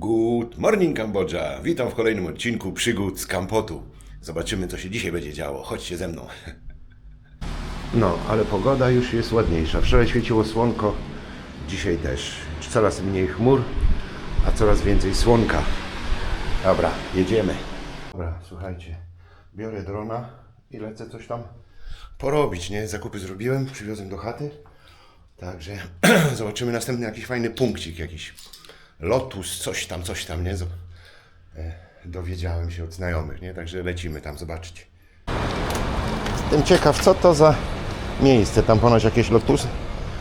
Good morning Kambodża! Witam w kolejnym odcinku przygód z Kampotu. Zobaczymy, co się dzisiaj będzie działo. Chodźcie ze mną. No, ale pogoda już jest ładniejsza. Wczoraj świeciło słonko, dzisiaj też. Coraz mniej chmur, a coraz więcej słonka. Dobra, jedziemy. Dobra, słuchajcie. Biorę drona i lecę coś tam porobić, nie? Zakupy zrobiłem, przywiozłem do chaty. Także zobaczymy następny jakiś fajny punkcik, jakiś lotus, coś tam, coś tam, nie? E, Dowiedziałem się od znajomych, nie? Także lecimy tam zobaczyć. Jestem ciekaw, co to za miejsce. Tam ponoć jakieś lotusy,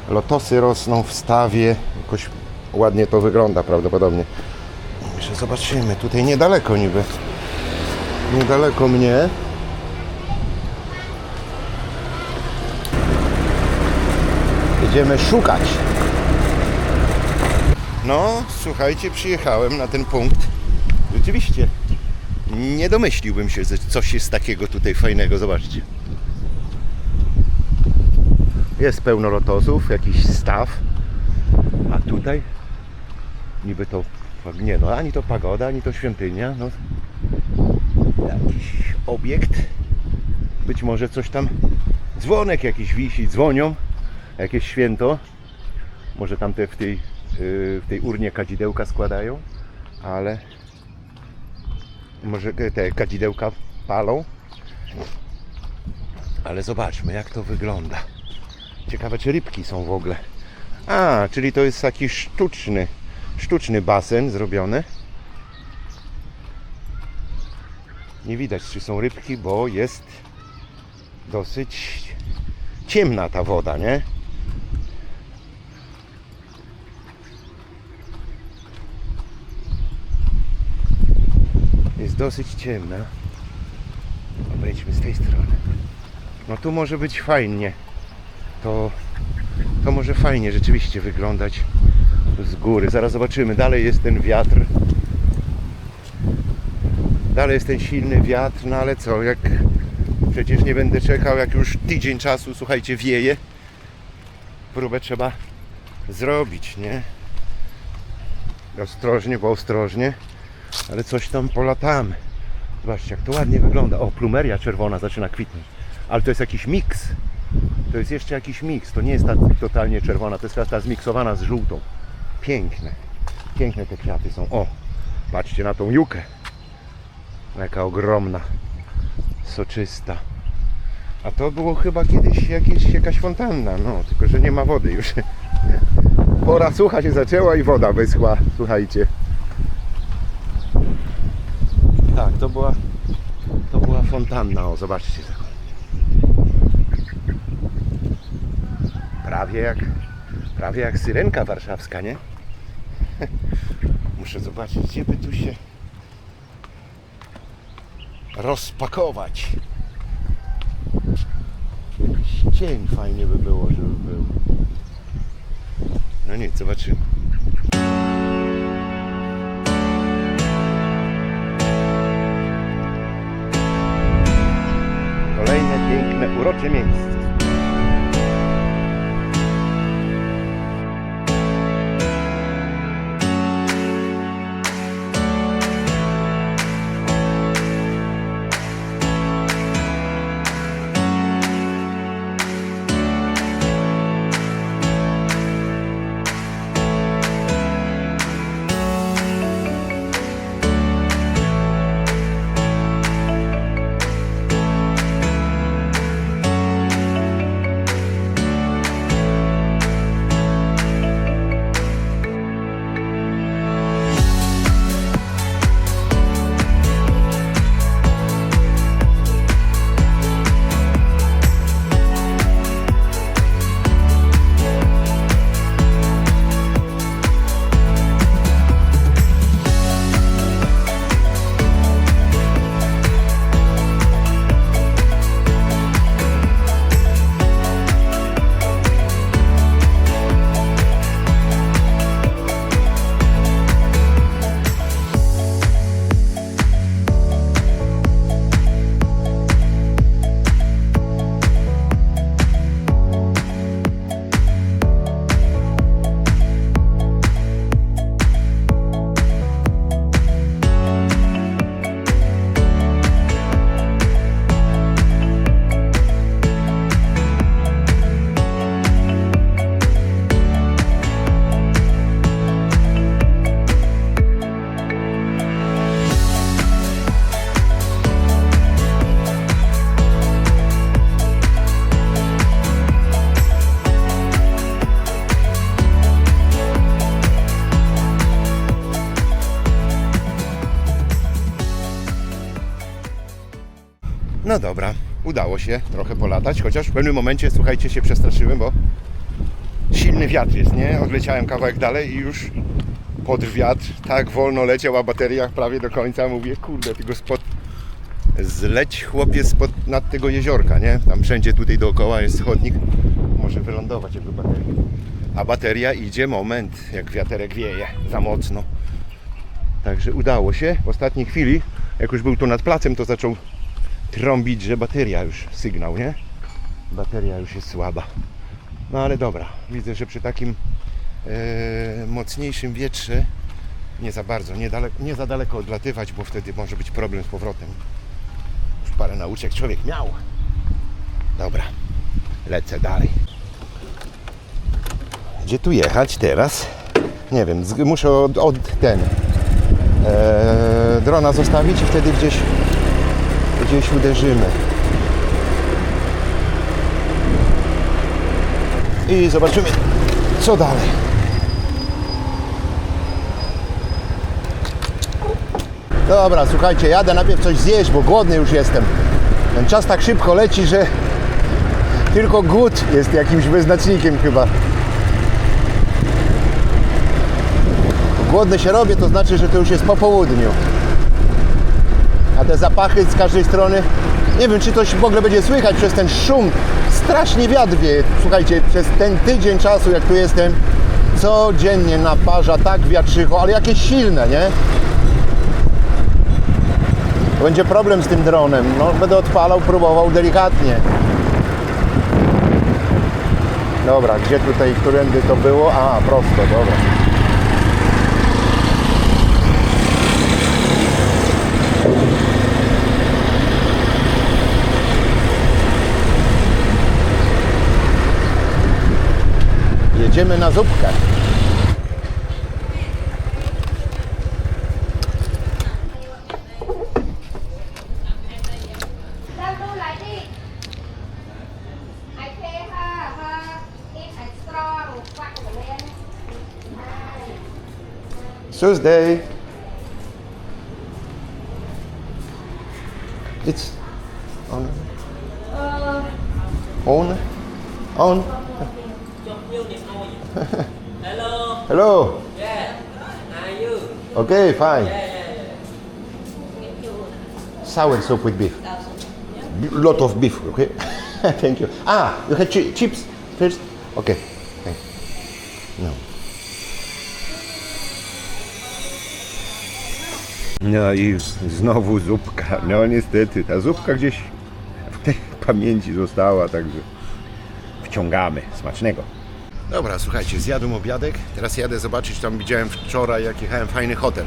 lotosy rosną w stawie. Jakoś ładnie to wygląda prawdopodobnie. Jeszcze zobaczymy. Tutaj niedaleko niby. Niedaleko mnie. Jedziemy szukać. No, słuchajcie, przyjechałem na ten punkt. Rzeczywiście, nie domyśliłbym się, że coś jest takiego tutaj fajnego. Zobaczcie. Jest pełno lotosów, jakiś staw. A tutaj niby to, nie no, ani to pagoda, ani to świątynia. No, jakiś obiekt. Być może coś tam, dzwonek jakiś wisi, dzwonią. Jakieś święto. Może tam te w tej, w tej urnie kadzidełka składają, ale może te kadzidełka palą. Ale zobaczmy, jak to wygląda. Ciekawe, czy rybki są w ogóle. A, czyli to jest taki sztuczny, sztuczny basen zrobiony. Nie widać, czy są rybki, bo jest dosyć ciemna ta woda, nie? Dosyć ciemna. Obejdźmy z tej strony. No tu może być fajnie. To, to może fajnie rzeczywiście wyglądać z góry. Zaraz zobaczymy. Dalej jest ten wiatr. Dalej jest ten silny wiatr, no ale co, jak przecież nie będę czekał, jak już tydzień czasu, słuchajcie, wieje. Próbę trzeba zrobić, nie? Ostrożnie, bo ostrożnie, ale coś tam polatamy. Zobaczcie, jak to ładnie wygląda. O, plumeria czerwona zaczyna kwitnąć. Ale to jest jakiś miks. To jest jeszcze jakiś miks. To nie jest ta totalnie czerwona, to jest ta, zmiksowana z żółtą. Piękne. Piękne te kwiaty są. O, patrzcie na tą jukę. Jaka ogromna. Soczysta. A to było chyba kiedyś jakieś, jakaś fontanna, no, tylko że nie ma wody już. Pora sucha się zaczęła i woda wyschła, słuchajcie. Tak, to była, to była fontanna, o zobaczcie. Prawie jak, prawie jak syrenka warszawska, nie? Muszę zobaczyć, gdzie by tu się rozpakować. Jakiś cień fajnie by było, żeby był. No nic, zobaczymy. Piękne, Dobra, udało się trochę polatać, chociaż w pewnym momencie, słuchajcie, się przestraszyłem, bo silny wiatr jest, nie? Odleciałem kawałek dalej i już pod wiatr tak wolno leciał, a bateria prawie do końca. Mówię, kurde, tego spod... Zleć chłopie spod nad tego jeziorka, nie? Tam wszędzie tutaj dookoła jest chodnik. Może wylądować jakby bateria. A bateria idzie moment, jak wiaterek wieje za mocno. Także udało się. W ostatniej chwili, jak już był tu nad placem, to zaczął trąbić, że bateria już sygnał, nie? Bateria już jest słaba. No ale dobra, widzę, że przy takim e, mocniejszym wietrze nie za bardzo, nie, nie za daleko odlatywać, bo wtedy może być problem z powrotem. Już parę nauczek człowiek miał. Dobra, lecę dalej. Gdzie tu jechać teraz? Nie wiem, muszę od, od ten e, drona zostawić i wtedy gdzieś gdzieś uderzymy. I zobaczymy, co dalej. Dobra, słuchajcie, jadę najpierw coś zjeść, bo głodny już jestem. Ten czas tak szybko leci, że tylko głód jest jakimś wyznacznikiem chyba. Głodny się robię, to znaczy, że to już jest po południu. Te zapachy z każdej strony, nie wiem czy się w ogóle będzie słychać przez ten szum. Strasznie wiatr wieje. Słuchajcie, przez ten tydzień czasu jak tu jestem, codziennie naparza tak wiatrzycho, ale jakieś silne, nie? Będzie problem z tym dronem. No, będę odpalał, próbował delikatnie. Dobra, gdzie tutaj, którędy to było? A, prosto, dobra. Quặng của lên Tuesday. It's on. On. On. Hello. Hello. Yeah. How are you? Okay, fine. Yeah, yeah, yeah. Sour soup with beef. B- lot of beef. Okay. Thank you. Ah, you had chi- chips first. Okay. Thank No. No i znowu zupka. No niestety, ta zupka gdzieś w tej pamięci została, także wciągamy. Smacznego. Dobra, słuchajcie, zjadłem obiadek. Teraz jadę zobaczyć, tam widziałem wczoraj, jak jechałem, fajny hotel.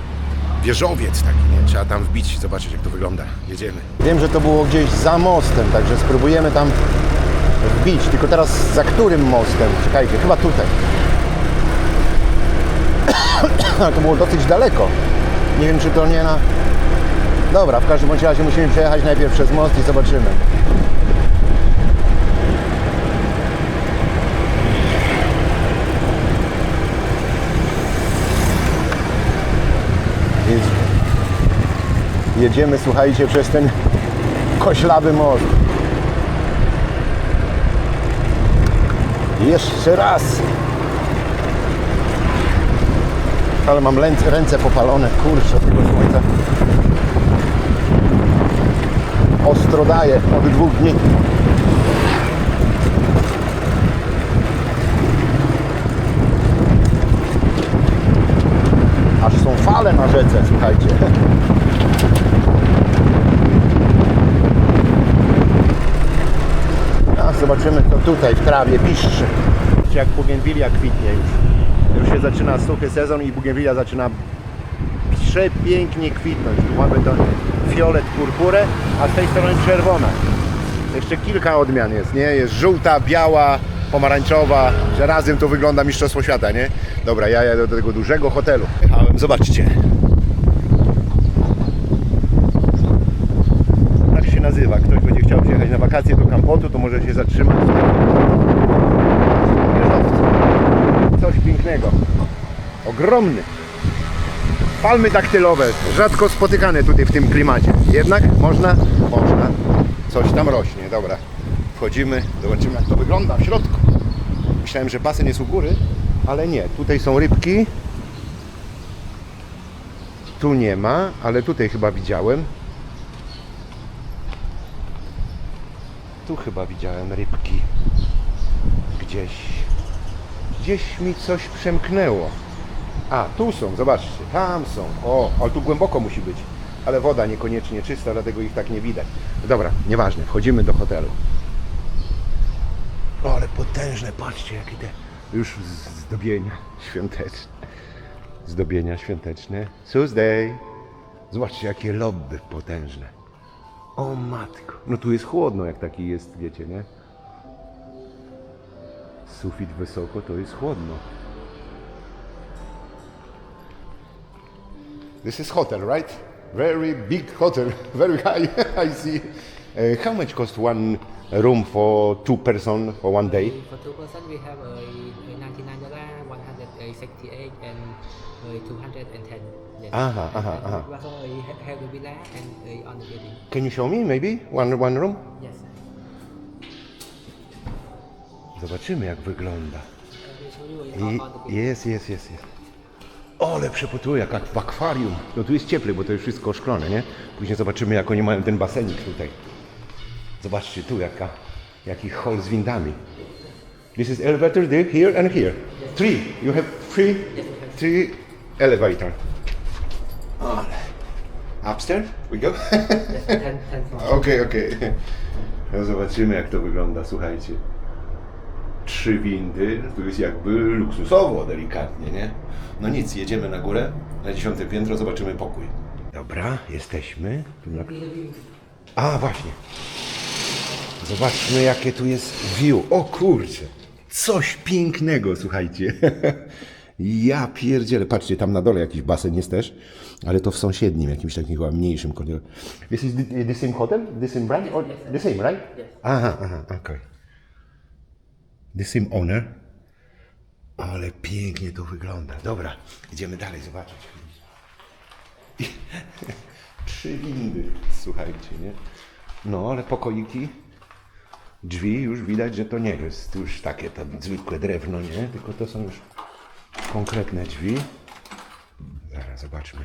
Wieżowiec taki, nie? Trzeba tam wbić, zobaczyć jak to wygląda. Jedziemy. Wiem, że to było gdzieś za mostem, także spróbujemy tam wbić. Tylko teraz za którym mostem? Czekajcie, chyba tutaj. To było dosyć daleko. Nie wiem, czy to nie na... Dobra, w każdym bądź razie musimy przejechać najpierw przez most i zobaczymy. Jedziemy, słuchajcie, przez ten koślawy most. Jeszcze raz. Ale mam ręce, popalone, kurczę, tego słońca. Ostro daje od dwóch dni. Aż są fale na rzece, słuchajcie. A zobaczymy co tutaj w trawie piszczy. Jak bugenwilia kwitnie już. Już się zaczyna suchy sezon i bugenwilia zaczyna przepięknie kwitnąć. Tu mamy to fiolet, purpurę, a z tej strony czerwona. Jeszcze kilka odmian jest, nie? Jest żółta, biała, pomarańczowa, że razem to wygląda mistrzostwo świata, nie? Dobra, ja jadę do tego dużego hotelu. Zobaczcie. Tak się nazywa. Ktoś będzie chciał przyjechać na wakacje do Kampotu, to może się zatrzymać. Wieżowcu. Coś pięknego. Ogromny. Palmy daktylowe, rzadko spotykane tutaj w tym klimacie. Jednak można, można Coś tam rośnie, dobra. Wchodzimy, zobaczymy jak to wygląda w środku. Myślałem, że basen jest u góry, ale nie. Tutaj są rybki. Tu nie ma, ale tutaj chyba widziałem. Tu chyba widziałem rybki. Gdzieś. Gdzieś mi coś przemknęło. A, tu są, zobaczcie, tam są. O, ale tu głęboko musi być. Ale woda niekoniecznie czysta, dlatego ich tak nie widać. Dobra, nieważne, wchodzimy do hotelu. O, ale potężne, patrzcie jakie te już zdobienia świąteczne. Zdobienia świąteczne. Tuesday. Zobaczcie jakie lobby potężne. O matko. No tu jest chłodno jak taki jest, wiecie, nie? Sufit wysoko, to jest chłodno. This is hotel, right? Very big hotel, very high. I see. Uh, how much cost one room for two person for one day? For two person, we have a, a 99 dollar, 168, and a 210. Yes. Aha, aha, And uh-huh. aha. Also, a ha- have a villa and a on the building. Can you show me maybe one, one room? Yes. Zobaczymy jak wygląda. Uh, I will show you I, Ole, przepotuje, jak w akwarium. No tu jest cieplej, bo to jest wszystko oszklone, nie? Później zobaczymy, jak oni mają ten basenik tutaj. Zobaczcie tu, jaka, jaki hall z windami. This is elevator there, here and here. Three. You have three, three elevator. Ale. Upstairs? We go? Yes, 10, 10 floor. Okej, okej. No zobaczymy jak to wygląda, słuchajcie. Trzy windy, tu jest jakby luksusowo, delikatnie, nie? No nic, jedziemy na górę, na dziesiąte piętro, zobaczymy pokój. Dobra, jesteśmy. Tu na- A, właśnie. Zobaczmy jakie tu jest view. O kurczę, coś pięknego, słuchajcie. Ja pierdzielę. Patrzcie, tam na dole jakiś basen jest też, ale to w sąsiednim, jakimś takim chyba mniejszym kolorze. This is the, the same hotel? The same brand? Or the same, right? Aha, aha, okej. The same owner. Ale pięknie to wygląda. Dobra, idziemy dalej zobaczyć. Trzy windy, słuchajcie, nie? No, ale pokoiki, drzwi już widać, że to nie jest już takie tam zwykłe drewno, nie? Tylko to są już konkretne drzwi. Zaraz zobaczmy.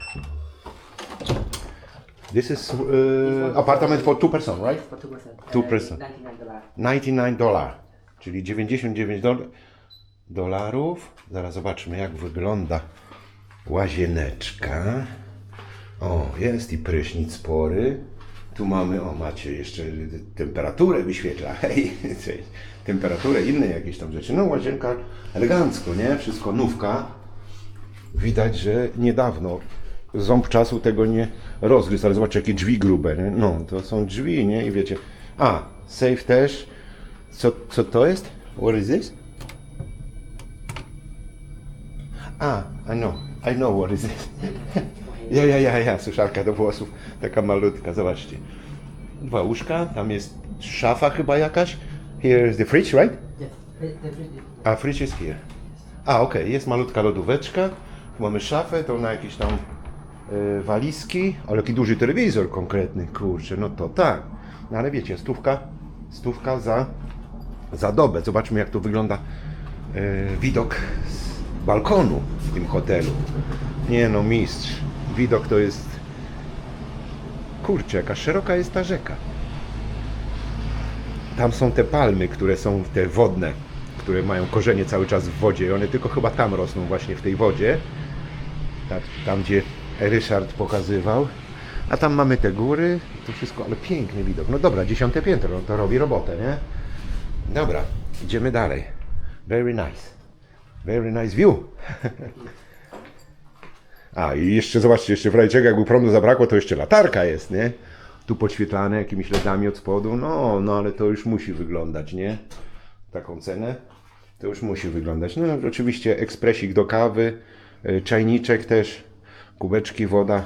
This is uh, apartment for two person, right? For two person. Two person. 99 dollar. 99 dolar, czyli 99 dol- dolarów. Zaraz zobaczmy, jak wygląda łazieneczka. O, jest i prysznic spory. Tu mamy, o macie jeszcze temperaturę wyświetla. Hej, cześć. Temperaturę, inne jakieś tam rzeczy. No łazienka elegancko, nie? Wszystko nówka. Widać, że niedawno ząb czasu tego nie rozgryzł, ale zobaczcie jakie drzwi grube, nie? No, to są drzwi, nie? I wiecie, a, safe też. Co, co to jest? What is this? A, I know, I know what is this. Ja, ja, ja, ja, suszarka do włosów, taka malutka, zobaczcie. Dwa łóżka, tam jest szafa chyba jakaś. Here is the fridge, right? Yes. The, the, the, A fridge jest here. A, okej, jest malutka lodóweczka. Tu mamy szafę, to na jakieś tam e, walizki. Ale jaki duży telewizor konkretny, kurczę, no to tak. No ale wiecie, stówka, stówka za, za dobę. Zobaczmy jak to wygląda e, widok z balkonu w tym hotelu. Nie no, mistrz. Widok to jest... Kurczę, jaka szeroka jest ta rzeka. Tam są te palmy, które są te wodne, które mają korzenie cały czas w wodzie i one tylko chyba tam rosną właśnie w tej wodzie. Tak, tam gdzie Ryszard pokazywał. A tam mamy te góry, to wszystko, ale piękny widok. No dobra, dziesiąte piętro, to robi robotę, nie? Dobra, idziemy dalej. Very nice. Very nice view. A i jeszcze zobaczcie, jeszcze w razie czego jakby prądu zabrakło, to jeszcze latarka jest, nie? Tu podświetlane jakimiś LEDami od spodu. No, no ale to już musi wyglądać, nie? Taką cenę. To już musi wyglądać. No oczywiście ekspresik do kawy, y, czajniczek też, kubeczki, woda.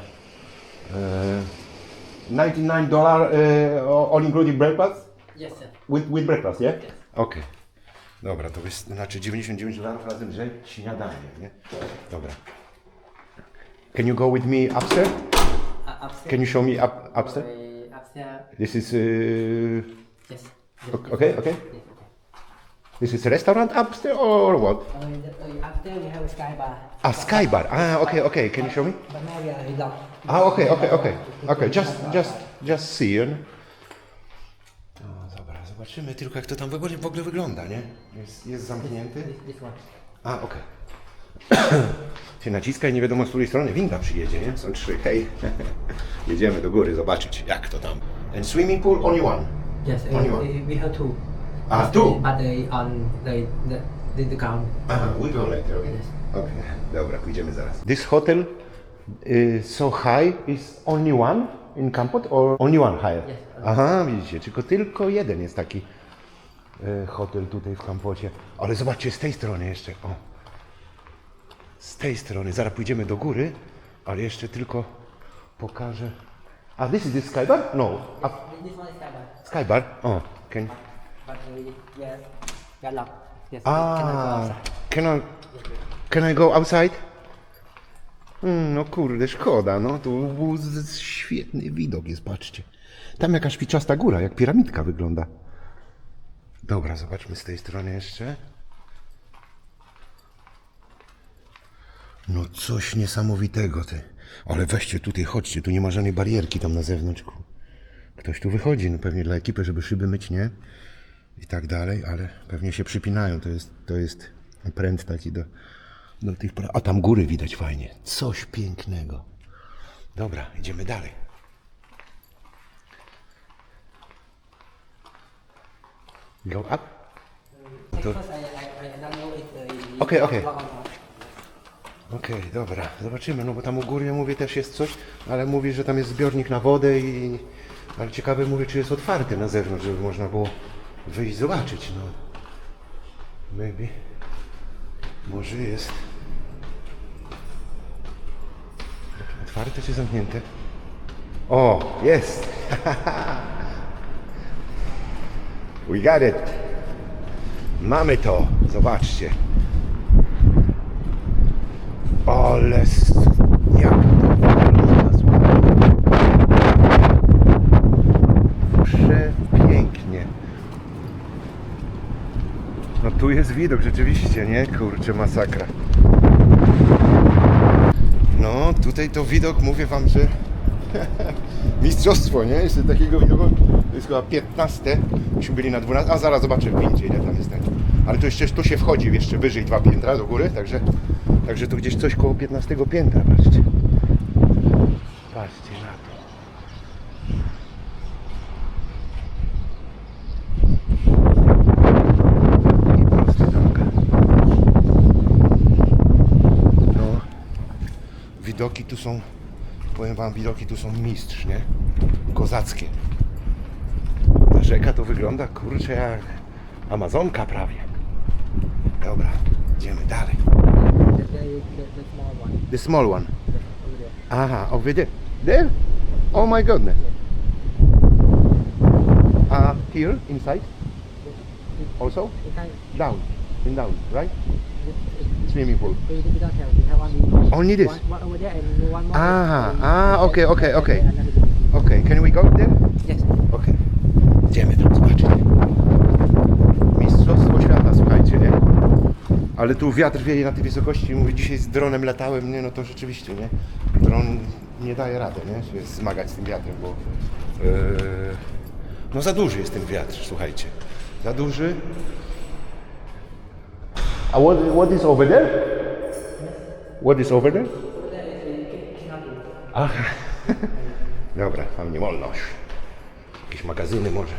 E, 99 dolar uh, all including breakfast? Yes, sir. With, with breakfast, yeah? Okej. Dobra, to jest znaczy 99 dolarów razem z śniadaniem, nie? Dobra. Can you go with me upstairs? Uh, upstairs. Can you show me up, upstairs? Uh, upstairs. This is... Uh, Yes. yes, Okay, yes, okay, yes, okay. yes, this is a restaurant upstairs or what? Uh, the, uh, upstairs we have a sky bar. Ah, sky bar. Ah, okay, okay. Can you show me? But now we are. Ah, okay, okay, okay. Okay, just, just, just see, you know? Zobaczymy tylko jak to tam w ogóle, w ogóle wygląda, nie? Jest, jest zamknięty. A, okej. Się naciska i nie wiadomo z której strony winda przyjedzie, nie? Są trzy, hej. Jedziemy do góry zobaczyć jak to tam. And swimming pool only one. Yes, uh, Only one. uh, we have two. Ah, two? uh, But uh, on the, the, the, the ground. Aha, we go later, okay? Yes. Okay, dobra, pójdziemy zaraz. This hotel y, so high is only one in Kampot or only one higher? Yes. Aha, widzicie, tylko tylko jeden jest taki y, hotel tutaj w Kampocie. Ale zobaczcie z tej strony jeszcze, o. Z tej strony, zaraz pójdziemy do góry, ale jeszcze tylko pokażę. A this is the sky bar? No, a, This one is sky bar. sky bar? O, can... But uh, we are, we are locked. Yes. we cannot go A, outside. can I, can I go outside? Mm, no kurde, szkoda, no tu był z- z- świetny widok jest, patrzcie. Tam jakaś piczasta góra, jak piramidka wygląda. Dobra, zobaczmy z tej strony jeszcze. No coś niesamowitego, ty. Ale weźcie tutaj, chodźcie, tu nie ma żadnej barierki tam na zewnątrz. Ktoś tu wychodzi, no pewnie dla ekipy, żeby szyby myć, nie? i tak dalej, ale pewnie się przypinają. To jest, to jest pręt taki do, do tych. A tam góry widać fajnie. Coś pięknego. Dobra, idziemy dalej. Go up? At first I, I, I don't know it. Uh, Okay, lock- okay. lock on off. Okej, dobra, zobaczymy, no bo tam u góry, ja mówię, też jest coś, ale mówi, że tam jest zbiornik na wodę i... Ale ciekawe, mówię, czy jest otwarty na zewnątrz, żeby można było wyjść zobaczyć, no. Maybe. Może jest. Otwarte czy zamknięte? O, jest! We got it! Mamy to, zobaczcie. Ale jak to. Przepięknie. No tu jest widok rzeczywiście, nie? Kurczę, masakra. No, tutaj to widok, mówię wam, że mistrzostwo, nie? Jeszcze takiego widoku, to jest chyba 15, myśmy byli na 12, a zaraz zobaczę w windzie, ile tam jest ten. Ale to jeszcze, tu się wchodzi jeszcze wyżej dwa piętra do góry, także, także to gdzieś coś koło 15 piętra, patrzcie. Patrzcie na to. No, widoki tu są, powiem wam, widoki tu są mistrz, nie? Kozackie. Rzeka to wygląda, kurczę, jak Amazonka prawie. Dobra, idziemy dalej. The, small one. Aha, over there. There? Oh my goodness. Uh, here, inside? Also? Down. In down, right? Swimming pool. only, this? one. Ah, ah, okay, okay, okay. Okay, can we go there? Yes. Idziemy tam zobaczyć. Mistrzostwo świata, słuchajcie, nie? Ale tu wiatr wieje na tej wysokości. Mówię, dzisiaj z dronem latałem, nie? No to rzeczywiście, nie? Dron nie daje rady, nie? Się zmagać z tym wiatrem, bo... Yy, no za duży jest ten wiatr, słuchajcie. Za duży. A what, what is over there? What is over there? Aha. Dobra, tam nie wolno. Jakieś magazyny może.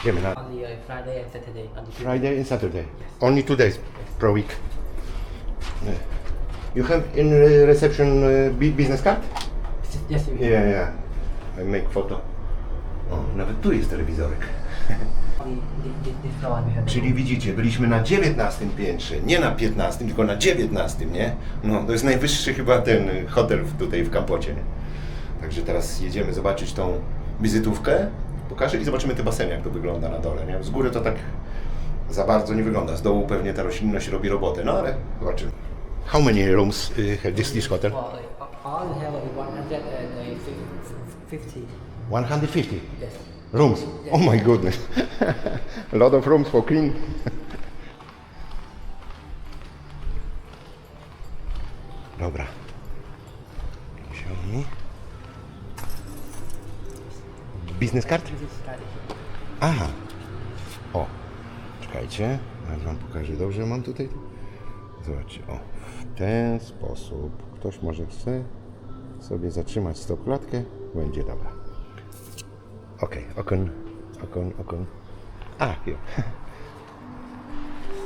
Idziemy na Only uh, Friday and Saturday. On the Friday and Saturday. Only two days per week. Yeah. You have in uh, reception uh, bu- business card? Yes, we Yeah, yeah. I make photo. O, nawet tu jest telewizorek. only this, this, this floor we have. Czyli widzicie, byliśmy na 19 piętrze, nie na 15, tylko na 19, nie? No, to jest najwyższy chyba ten y, hotel w- tutaj w Kampocie, nie? Także teraz jedziemy zobaczyć tą wizytówkę, pokażę i zobaczymy te baseny, jak to wygląda na dole, nie? Z góry to tak za bardzo nie wygląda, z dołu pewnie ta roślinność robi robotę, no ale zobaczymy. How many rooms uh, have this, this hotel? Well, all have uh, 150. 150 Yes. rooms. Oh my goodness. A lot of rooms for clean. Dobra. Show Business card? Aha. O. Czekajcie. Ja wam pokażę. Dobrze mam tutaj? Zobaczcie. O. W ten sposób. Ktoś może chce sobie zatrzymać stopklatkę. Będzie dobra. Okej. Okon. Okon. Okon. A. Jo.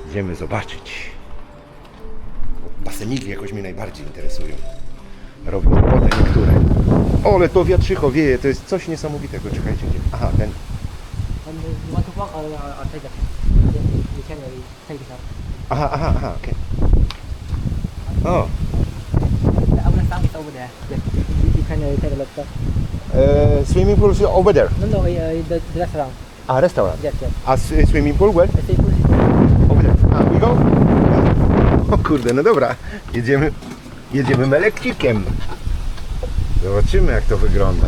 Idziemy zobaczyć. Baseniki jakoś mnie najbardziej interesują. Robią robotę niektóre. O, ale to wiatrzycho wieje. To jest coś niesamowitego. Czekajcie. Gdzie? Aha, ten. And you want to walk or, or, or take it? Then you can take it up. Aha, aha, aha, okej. O, The other sound is over there. Yes. You, you can uh, take a look. There. e, swimming pool is over there. No, no, uh, the, the restaurant. A, restaurant. Yes, yes. A s- swimming pool, where? The seafood is Over there. A, we go? O kurde, no dobra. Jedziemy, jedziemy melekcikiem. Zobaczymy jak to wygląda.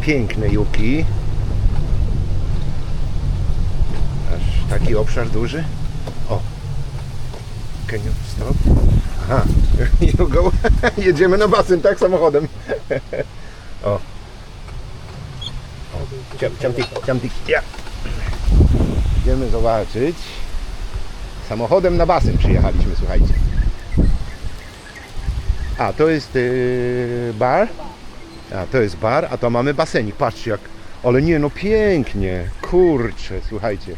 Piękne juki. Aż taki obszar duży. O. Can you stop? Aha. You go. Jedziemy na basen, tak, samochodem. o. o. Ciam, ciamtik, ciamtik. Ja. Idziemy zobaczyć. Samochodem na basen przyjechaliśmy, słuchajcie. A, to jest yy, bar. A, to jest bar, a to mamy basenik. Patrzcie jak... Ale nie, no pięknie. Kurczę, słuchajcie.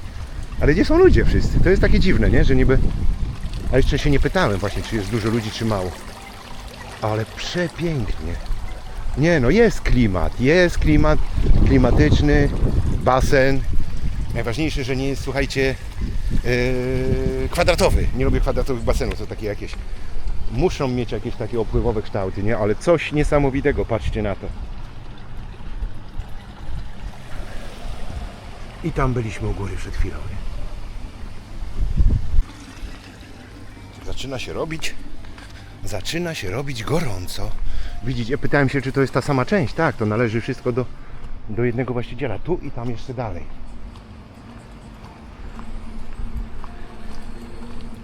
Ale gdzie są ludzie wszyscy? To jest takie dziwne, nie? Że niby... A jeszcze się nie pytałem właśnie, czy jest dużo ludzi, czy mało. Ale przepięknie. Nie no, jest klimat. Jest klimat klimatyczny, basen. Najważniejsze, że nie jest, słuchajcie, yy, kwadratowy. Nie lubię kwadratowych basenów, to takie jakieś muszą mieć jakieś takie opływowe kształty, nie? Ale coś niesamowitego, patrzcie na to. I tam byliśmy u góry przed chwilą, nie? Zaczyna się robić, zaczyna się robić gorąco. Widzicie, pytałem się, czy to jest ta sama część. Tak, to należy wszystko do, do jednego właściciela. Tu i tam jeszcze dalej.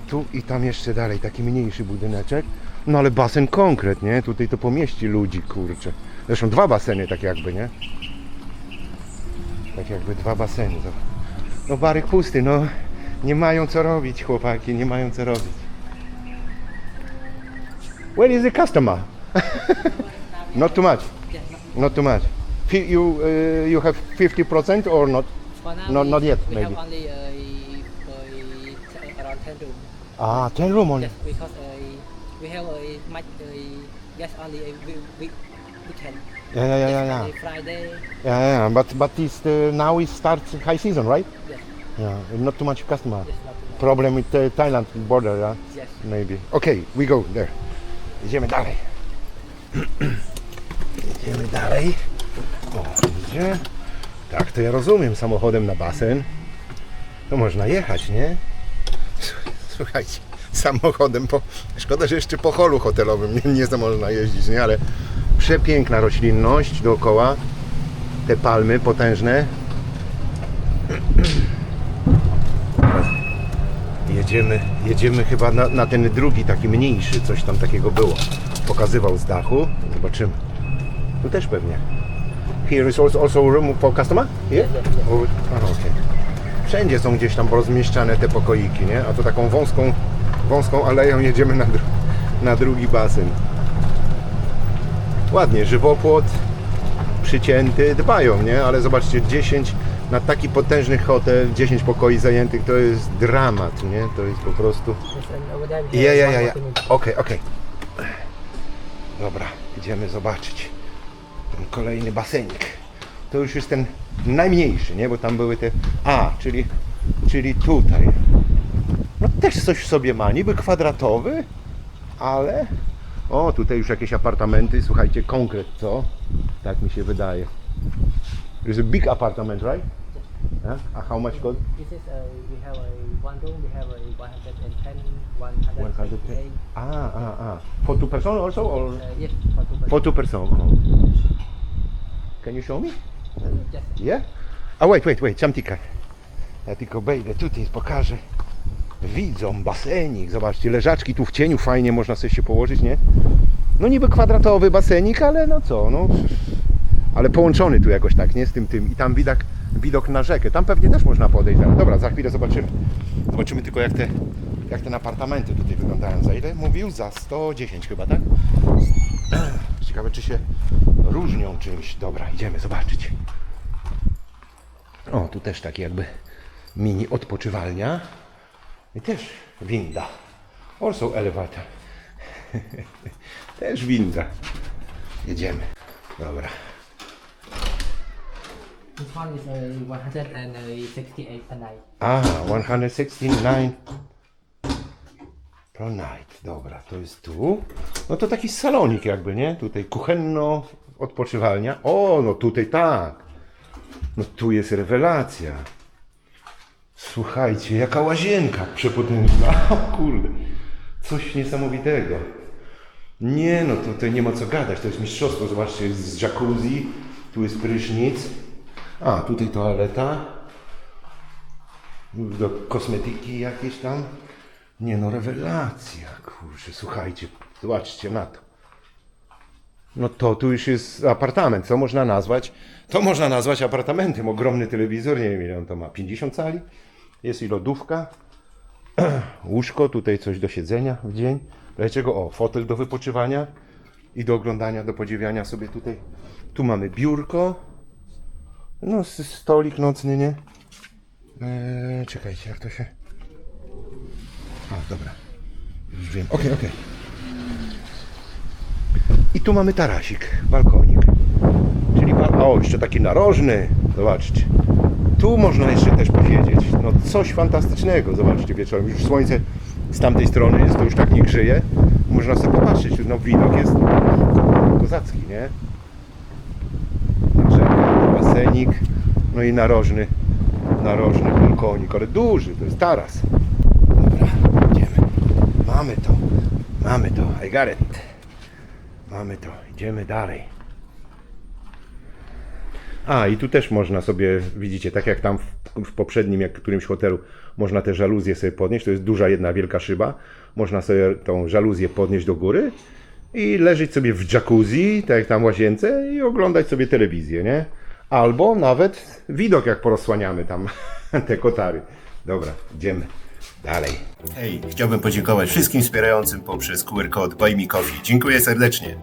Tu i tam jeszcze dalej, taki mniejszy budyneczek. No ale basen konkret, nie? Tutaj to pomieści ludzi, kurczę. Zresztą dwa baseny tak jakby, nie? Tak jakby dwa baseny. To... No baryk pusty, no nie mają co robić chłopaki, nie mają co robić. Where is the customer? not too much, no. not too much. You, uh, you have 50% or not? For now, Not- not yet, we maybe. have only uh, around 10 rooms. Ah, 10 room only. Yes, because uh, we have a much uh, yes only a week, week weekend. Yeah, yeah, yeah, yeah, yeah. Friday. Yeah, yeah, but but this uh, now it starts high season, right? Yes, Yeah, not too much customer. yes, not too much. Problem with uh, Thailand border, yeah? Yes. Maybe. Okay, we go there. Idziemy dalej. Idziemy dalej. O, idzie. Tak, to ja rozumiem, samochodem na basen. To można jechać, nie? Słuchajcie, samochodem po... Szkoda, że jeszcze po holu hotelowym nie, nie za można jeździć, nie? Ale przepiękna roślinność dookoła. Te palmy potężne. Jedziemy, jedziemy chyba na, na ten drugi, taki mniejszy, coś tam takiego było. Pokazywał z dachu. Zobaczymy. Tu też pewnie. Here is also, also room for customer? Yeah? Oh, okay. Wszędzie są gdzieś tam rozmieszczane te pokoiki, nie? A tu taką wąską, wąską aleją jedziemy na, dru na drugi basen. Ładnie, żywopłot, przycięty, dbają, nie? Ale zobaczcie, 10 na taki potężny hotel, 10 pokoi zajętych, to jest dramat, nie? To jest po prostu... Ja, ja, ja, ja. Okej, okej. Dobra, idziemy zobaczyć ten kolejny basenik. To już jest ten najmniejszy, nie? Bo tam były te... A, czyli, czyli tutaj. No też coś w sobie ma, niby kwadratowy, ale... O, tutaj już jakieś apartamenty, słuchajcie, konkret, co? Tak mi się wydaje. It's a big apartment, right? Huh? Uh, how much gold? This is a we have a one room. We have a 110, 178. 110. Ah, ah, ah. For two person also or? Uh, yes, for two person. For two person. Oh. Can you show me? Yeah? A wait, wait, wait, ciamtika. Ja tylko wejdę tutaj, pokażę. Widzą basenik, zobaczcie, leżaczki tu w cieniu, fajnie można sobie się położyć, nie? No niby kwadratowy basenik, ale no co, no... Ale połączony tu jakoś tak, nie? Z tym, tym. I tam widok, widok na rzekę. Tam pewnie też można podejść. ale Dobra, za chwilę zobaczymy. Zobaczymy tylko jak te, jak te apartamenty tutaj wyglądają. Za ile? Mówił? Za 110 chyba, tak? Ciekawe, czy się różnią czymś. Dobra, idziemy zobaczyć. O, tu też taki jakby mini odpoczywalnia. I też winda. Also elevator. też winda. Jedziemy. Dobra. This one is a 168 per night. Aha, 169 per night. Dobra, to jest tu. No to taki salonik jakby, nie? Tutaj kuchenno, odpoczywalnia. O, no tutaj tak. No tu jest rewelacja. Słuchajcie, jaka łazienka przepotężna. O kurde, coś niesamowitego. Nie, no tutaj nie ma co gadać, to jest mistrzostwo. Zobaczcie, jest z jacuzzi, tu jest prysznic. A, tutaj toaleta do kosmetyki jakieś tam. Nie no, rewelacja, kurczę, słuchajcie, zobaczcie na to. No to tu już jest apartament, co można nazwać? To można nazwać apartamentem. Ogromny telewizor, nie wiem ile on to ma, 50 cali. Jest i lodówka, łóżko, tutaj coś do siedzenia w dzień. Dlaczego? O, fotel do wypoczywania i do oglądania, do podziwiania sobie tutaj. Tu mamy biurko, no stolik nocny, nie? Eee, czekajcie, jak to się. A, dobra. Już wiem. Okej, okej. I tu mamy tarasik, balkonik. Czyli ba- o, jeszcze taki narożny. Zobaczcie. Tu można jeszcze też posiedzieć. No coś fantastycznego. Zobaczcie wieczorem. Już słońce z tamtej strony jest, to już tak nie grzeje. Można sobie popatrzeć. No widok jest kozacki, nie? rzeka, basenik, no i narożny, narożny balkonik, ale duży, to jest taras. Dobra, idziemy. Mamy to, mamy to, I got it. Mamy to, idziemy dalej. A, i tu też można sobie, widzicie, tak jak tam w, w poprzednim, jak którymś hotelu, można te żaluzje sobie podnieść. To jest duża, jedna wielka szyba. Można sobie tą żaluzję podnieść do góry i leżeć sobie w jacuzzi, tak jak tam w łazience i oglądać sobie telewizję, nie? Albo nawet widok, jak porozsłaniamy tam te kotary. Dobra, idziemy dalej. Hej, chciałbym podziękować wszystkim wspierającym poprzez QR kod Buy Me Coffee. Dziękuję serdecznie.